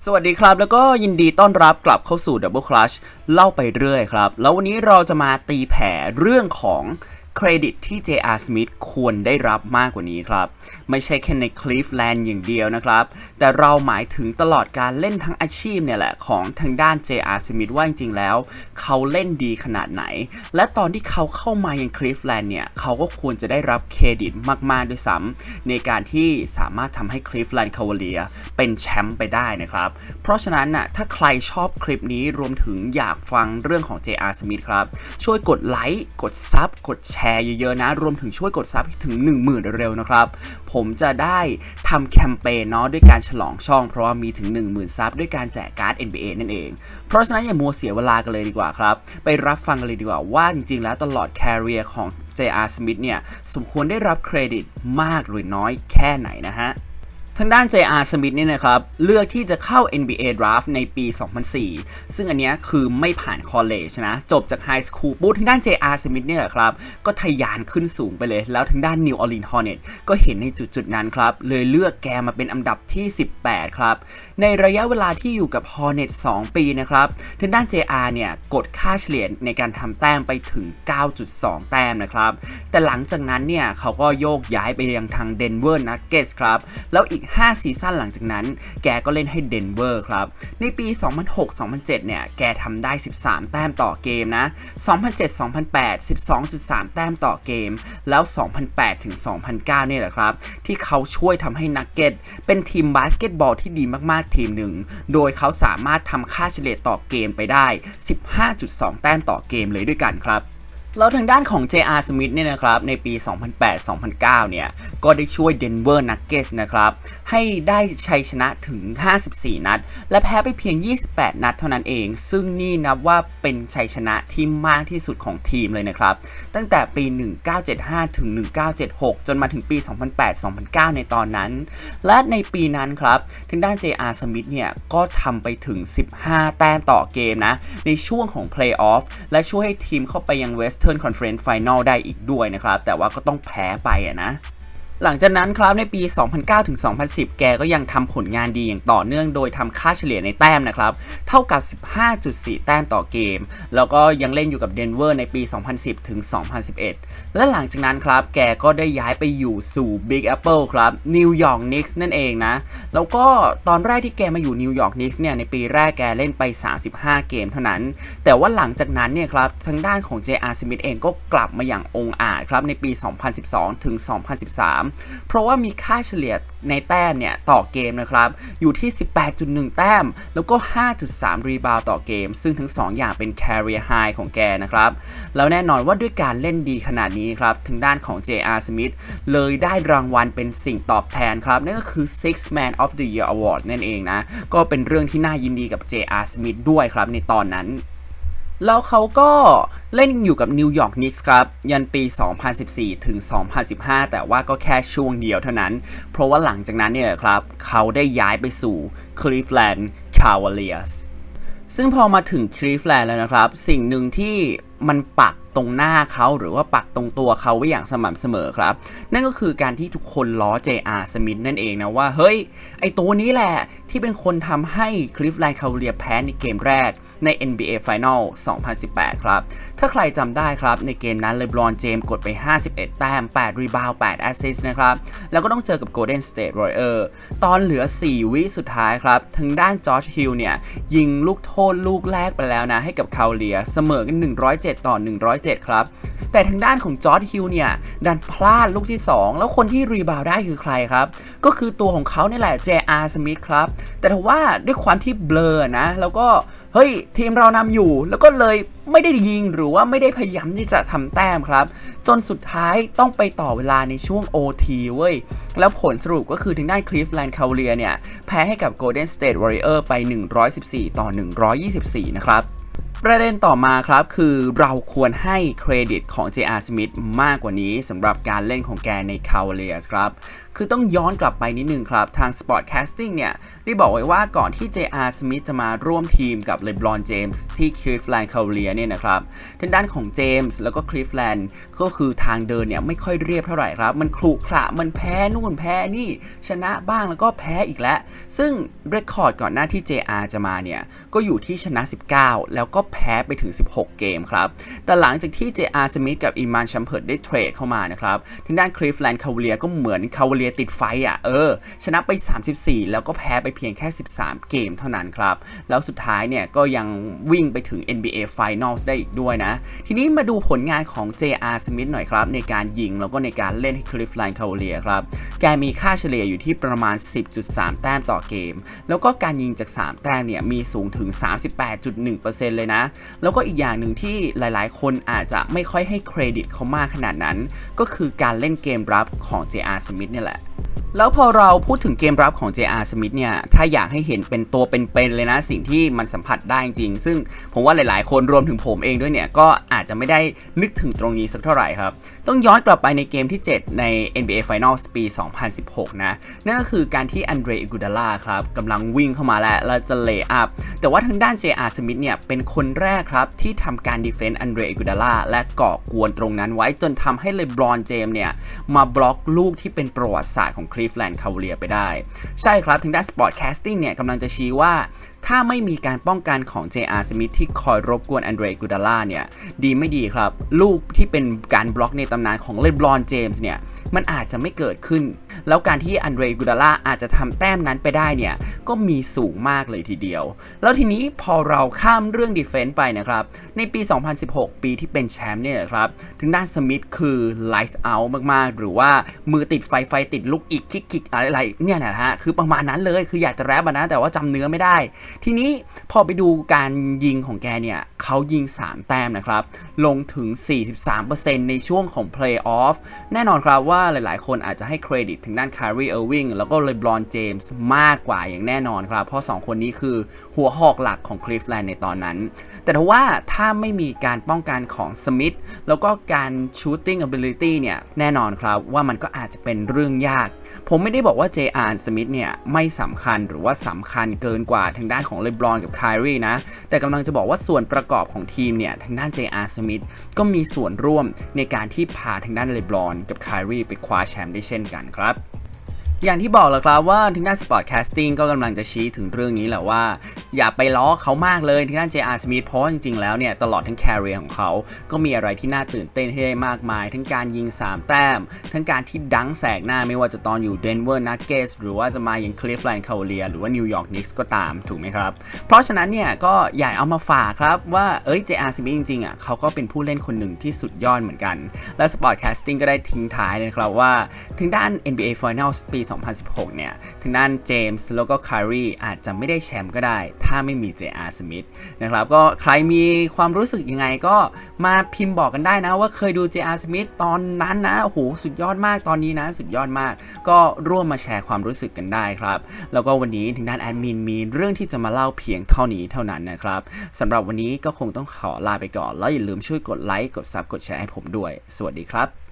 สวัสดีครับแล้วก็ยินดีต้อนรับกลับเข้าสู่ Double Clutch เล่าไปเรื่อยครับ แล้ววันนี้เราจะมาตีแผ่เรื่องของ เครดิตที่ J.R. Smith ควรได้รับมากกว่านี้ครับ ไม่ใช่แค่ใน Cleveland อย่างเดียวนะครับ แต่เราหมายถึงตลอดการเล่นทั้งอาชีพเนี่ยแหละของทางด้าน J.R. Smith ว่าจริงๆแล้ว เขาเล่นดีขนาดไหน และตอนที่เขาเข้ามายัง Cleveland เนี่ย เขาก็ควรจะได้รับเครดิตมากๆด้วยซ้ำในการที่สามารถทำให้ Cleveland Cavaliers เป็นแชมป์ไปได้นะครับ เพราะฉะนั้นน่ะถ้าใครชอบคลิปนี้รวมถึงอยากฟังเรื่องของ J.R. Smith ครับช่วยกดไลค์กดซับกดแชชร์เยอะๆนะ รวมถึงช่วยกดซับให้ถึง 10,000เร็วๆนะครับ ผมจะได้ทำแคมเปญเนาะด้วยการฉลองช่อง เพราะว่ามีถึง 10,000 ซับด้วยการแจกการ์ด NBA นั่นเอง เพราะฉะนั้นอย่ามัวเสียเวลากันเลยดีกว่าครับ ไปรับฟังกันเลยดีกว่าว่าจริงๆ แล้วตลอดแคริเอร์ของ J.R. Smith เนี่ยสมควรได้รับเครดิตมากหรือน้อยแค่ไหนนะฮะ ทางด้าน J.R. Smith เนี่ยนะครับ เลือกที่จะเข้า NBA Draft ในปี 2004 ซึ่งอันนี้คือไม่ผ่านคอลเลจนะ จบจากไฮสคูลปุ๊บทางด้าน J.R. Smith เนี่ยครับ ก็ทะยานขึ้นสูงไปเลย แล้วทางด้าน New Orleans Hornets ก็เห็นในจุดๆนั้นครับ เลยเลือกแกมาเป็นอันดับที่ 18 ครับ ในระยะเวลาที่อยู่กับ Hornets 2 ปีนะครับ ทางด้าน JR เนี่ยกดค่าเฉลี่ยในการทำแต้มไปถึง 9.2 แต้มนะครับ แต่หลังจากนั้นเนี่ยเขาก็โยกย้ายไปยังทาง Denver Nuggets ครับ แล้วอีก5 ซีซั่นหลังจากนั้น แกก็เล่นให้ Denver ครับ ในปี 2006-2007 เนี่ย แกทำได้ 13 แต้มต่อเกมนะ 2007-2008 12.3 แต้มต่อเกม แล้ว 2008-2009 เนี่ยแหละครับ ที่เขาช่วยทำให้นักเก็ตเป็นทีมบาสเกตบอลที่ดีมากๆทีมหนึ่ง โดยเขาสามารถทำค่าเฉลี่ยต่อเกมไปได้ 15.2 แต้มต่อเกมเลยด้วยกันครับ แล้วทางด้านของ J.R. Smith เนี่ยนะครับในปี 2008-2009 เนี่ยก็ได้ช่วย Denver Nuggets นะครับให้ได้ชัยชนะถึง 54 นัด และแพ้ไปเพียง 28 นัดเท่านั้นเอง ซึ่งนี่นับว่าเป็นชัยชนะที่มากที่สุดของทีมเลยนะครับ ตั้งแต่ปี 1975 ถึง 1976 จนมาถึงปี 2008-2009 ในตอนนั้น และในปีนั้นครับทางด้าน J.R. Smith เนี่ยก็ทำไปถึง 15 แต้มต่อเกมนะในช่วงของ Playoff และช่วยให้ทีมเข้าไปยัง Western Conference Final ได้อีกด้วยนะครับ แต่ว่าก็ต้องแพ้ไปอะนะ หลังจากนั้นครับในปี 2009ถึง2010 แกก็ยังทำผลงานดีอย่างต่อเนื่องโดยทำค่าเฉลี่ยในแต้มนะครับ เท่ากับ 15.4 แต้มต่อเกม แล้วก็ยังเล่นอยู่กับเดนเวอร์ในปี 2010ถึง2011 และหลังจากนั้นครับ แกก็ได้ย้ายไปอยู่สู่ Big Apple ครับ New York Knicks นั่นเองนะ แล้วก็ตอนแรกที่แกมาอยู่ New York Knicks เนี่ยในปีแรกแกเล่นไป 35 เกมเท่านั้น แต่ว่าหลังจากนั้นเนี่ยครับทางด้านของ J.R. Smith เองก็กลับมาอย่างองอาจครับในปี 2012ถึง2013เพราะว่ามีค่าเฉลี่ยในแต้มเนี่ยต่อเกมนะครับ อยู่ที่ 18.1 แต้ม แล้วก็ 5.3 รีบาวต่อเกม ซึ่งทั้ง 2 อย่างเป็น career high ของแกนะครับ แล้วแน่นอนว่าด้วยการเล่นดีขนาดนี้ครับทางด้านของ J.R. Smith เลยได้รางวัลเป็นสิ่งตอบแทนครับ นั่นก็คือ Six Man of the Year Award นั่นเองนะ ก็เป็นเรื่องที่น่ายินดีกับ J.R. Smith ด้วยครับในตอนนั้น แล้วเขาก็เล่นอยู่กับนิวยอร์กนิกส์ครับ ยันปี 2014 ถึง 2015 แต่ว่าก็แค่ช่วงเดียวเท่านั้น เพราะว่าหลังจากนั้นเนี่ยครับ เขาได้ย้ายไปสู่คลีฟแลนด์ชาเวเลียสซึ่งพอมาถึงคลีฟแลนด์แล้วนะครับ สิ่งหนึ่งที่มันปัก ตรงหน้าเขาหรือว่าปักตรงตัวเขาไว้อย่างสม่ำเสมอครับ นั่นก็คือการที่ทุกคนล้อ J.R. Smith นั่นเองนะว่า เฮ้ย ไอตัวนี้แหละที่เป็นคนทำให้คลิฟแลนด์คา v เลียแพ้ในเกมแรกใน NBA Final 2018 ครับ ถ้าใครจำได้ครับ ในเกมนั้นเลบรอนเจมกดไป 51 แต้ม 8 รีบาว 8 แอสซิสต์นะครับ แล้วก็ต้องเจอกับ Golden State Warrior ตอนเหลือ 4 วิสุดท้ายครับทางด้านจอร์จฮิลเนี่ย ยิงลูกโทษลูกแรกไปแล้วนะ ให้กับคาเลียเสมอกัน 107 ต่อ 107ครับ แต่ทางด้านของจอร์ดฮิลเนี่ย ดันพลาดลูกที่ 2 แล้วคนที่รีบาวได้คือใครครับ ก็คือตัวของเขาเนี่แหละ J.R. Smith ครับ แต่ทว่าด้วยความที่เบลอนะ แล้วก็ เฮ้ย ทีมเรานำอยู่ แล้วก็เลยไม่ได้ยิงหรือว่าไม่ได้พยายามที่จะทำแต้มครับ จนสุดท้ายต้องไปต่อเวลาในช่วง OT เว้ย แล้วผลสรุปก็คือทางด้าน Cleveland Cavaliers เนี่ย แพ้ให้กับ Golden State Warrior ไป 114 ต่อ 124 นะครับ ประเด็นต่อมาครับคือเราควรให้เครดิตของ J.R. Smith มากกว่านี้สำหรับการเล่นของแกในคาวเลียสครับคือต้องย้อนกลับไปนิดนึงครับ ทาง Sportcasting เนี่ย ได้บอกไว้ว่าก่อนที่ JR Smith จะมาร่วมทีมกับ LeBron James ที่ Cleveland Cavaliers เนี่ยนะครับทางด้านของเจมส์แล้วก็ Cleveland ก็คือทางเดินเนี่ยไม่ค่อยเรียบเท่าไหร่ครับ มันคลุขระมันแพ้นู่นแพ้นี่ชนะบ้างแล้วก็แพ้อีกแล้ว ซึ่งเรคคอร์ดก่อนหน้าที่ JR จะมาเนี่ยก็อยู่ที่ชนะ 19 แล้วก็แพ้ไปถึง 16 เกมครับ แต่หลังจากที่ JR Smith กับอีมานชัมเพิร์ดได้เทรดเข้ามานะครับทางด้าน Cleveland Cavaliers ก็เหมือนติดไฟอะเออ ชนะไป 34 แล้วก็แพ้ไปเพียงแค่ 13 เกมเท่านั้นครับ แล้วสุดท้ายเนี่ยก็ยังวิ่งไปถึง NBA Finals ได้อีกด้วยนะ ทีนี้มาดูผลงานของ JR Smith หน่อยครับ ในการยิงแล้วก็ในการเล่นให้ Cleveland Cavalier ครับ แกมีค่าเฉลี่ยอยู่ที่ประมาณ 10.3 แต้มต่อเกม แล้วก็การยิงจาก 3 แต้มเนี่ยมีสูงถึง 38.1%เลยนะ แล้วก็อีกอย่างหนึ่งที่หลายๆ คนอาจจะไม่ค่อยให้เครดิตเขามากขนาดนั้น ก็คือการเล่นเกมรับของ JR Smith เนี่ยแหละ that. แล้วพอเราพูดถึงเกมรับของ JR Smith เนี่ย ถ้าอยากให้เห็นเป็นตัวเป็นๆเลยนะ สิ่งที่มันสัมผัสได้จริง ซึ่งผมว่าหลายๆ คนรวมถึงผมเองด้วยเนี่ย ก็อาจจะไม่ได้นึกถึงตรงนี้สักเท่าไหร่ครับ ต้องย้อนกลับไปในเกมที่ 7 ใน NBA Finals ปี 2016 นะ นั่นก็คือการที่อันเดรอิกูดาล่าครับกำลังวิ่งเข้ามาแล้วแล้วจะเลย์อัพ แต่ว่าทางด้าน JR Smith เนี่ย เป็นคนแรกครับที่ทำการดีเฟนต์อันเดรอิกูดาล่าและก่อกวนตรงนั้นไว้จนทำให้เลบรอนเจมเนี่ยมาบล็อกลูกที่เป็นประวัติศาสตร์ของคลีลีฟแลนด์คาวเลียไปได้ ใช่ครับทางด้านสปอร์ตแคสติ้งเนี่ยกำลังจะชี้ว่า ถ้าไม่มีการป้องกันของ JR Smith ที่คอยรบกวนอันเดรกูดาล่าเนี่ย ดีไม่ดีครับ ลูกที่เป็นการบล็อกในตำนานของเลบรอนเจมส์เนี่ย มันอาจจะไม่เกิดขึ้น แล้วการที่อันเดรกูดาล่าอาจจะทำแต้มนั้นไปได้เนี่ย ก็มีสูงมากเลยทีเดียว แล้วทีนี้พอเราข้ามเรื่องดีเฟนต์ไปนะครับ ในปี 2016 ปีที่เป็นแชมป์เนี่ยครับถึงด้านสมิธคือ lights out มากๆ หรือว่ามือติดไฟไฟติดลูกอีกคิกคิกอะไรๆเนี่ยนะฮะคือประมาณนั้นเลยคืออยากจะแรปนะแต่ว่าจำเนื้อไม่ได้ทีนี้พอไปดูการยิงของแกเนี่ยเขายิง 3 แต้มนะครับ ลงถึง 43%ในช่วงของ Playoff แน่นอนครับว่าหลายๆ คนอาจจะให้เครดิตถึงด้าน Kyrie Irving แล้วก็ LeBron James มากกว่าอย่างแน่นอนครับ เพราะ 2 คนนี้คือหัวหอกหลักของ Cleveland ในตอนนั้น แต่ถ้าว่าถ้าไม่มีการป้องกันของสมิธแล้วก็การ shooting ability เนี่ยแน่นอนครับว่ามันก็อาจจะเป็นเรื่องยาก ผมไม่ได้บอกว่า J.R. Smith เนี่ยไม่สำคัญหรือว่าสำคัญเกินกว่าทางด้านของเลบรอนกับไคลรีนะ แต่กำลังจะบอกว่าส่วนประกอบของทีมเนี่ย ทางด้าน J.R. Smith ก็มีส่วนร่วมในการที่พาทางด้านเลบรอนกับไคลรีไปคว้าแชมป์ได้เช่นกันครับ อย่างที่บอกแล้วครับว่าทางด้าน Sportcasting ก็กำลังจะชี้ถึงเรื่องนี้แหละว่า อย่าไปล้อเขามากเลยทางด้าน JR Smith เพราะว่าจริงๆ แล้วเนี่ยตลอดทั้ง career ของเขา ก็มีอะไรที่น่าตื่นเต้นให้ได้มากมาย ทั้งการยิง 3 แต้ม ทั้งการที่ดังแสกหน้าไม่ว่าจะตอนอยู่ Denver Nuggets หรือว่าจะมาอย่าง Cleveland Cavaliers หรือว่า New York Knicks ก็ตามถูกไหมครับ เพราะฉะนั้นเนี่ยก็อยากเอามาฝากครับว่าเอ้ย JR Smith จริงๆอะเขาก็เป็นผู้เล่นคนหนึ่งที่สุดยอดเหมือนกัน และ Sportcasting ก็ได้ทิ้งท้ายเลยครับว่าทางด้าน NBA Finals ปี2016 เนี่ยทางด้านเจมส์แล้วก็คารีอาจจะไม่ได้แชมป์ก็ได้ ถ้าไม่มี JR Smith นะครับก็ใครมีความรู้สึกยังไงก็มาพิมพ์บอกกันได้นะว่าเคยดู JR Smith ตอนนั้นนะโอ้โหสุดยอดมากตอนนี้นะ สุดยอดมาก ก็ร่วมมาแชร์ความรู้สึกกันได้ครับ แล้วก็วันนี้ทางด้านแอดมินมีเรื่องที่จะมาเล่าเพียงเท่านี้เท่านั้นนะครับสำหรับวันนี้ก็คงต้องขอลาไปก่อน แล้วอย่าลืมช่วยกดไลค์กดซับกดแชร์ให้ผมด้วย สวัสดีครับ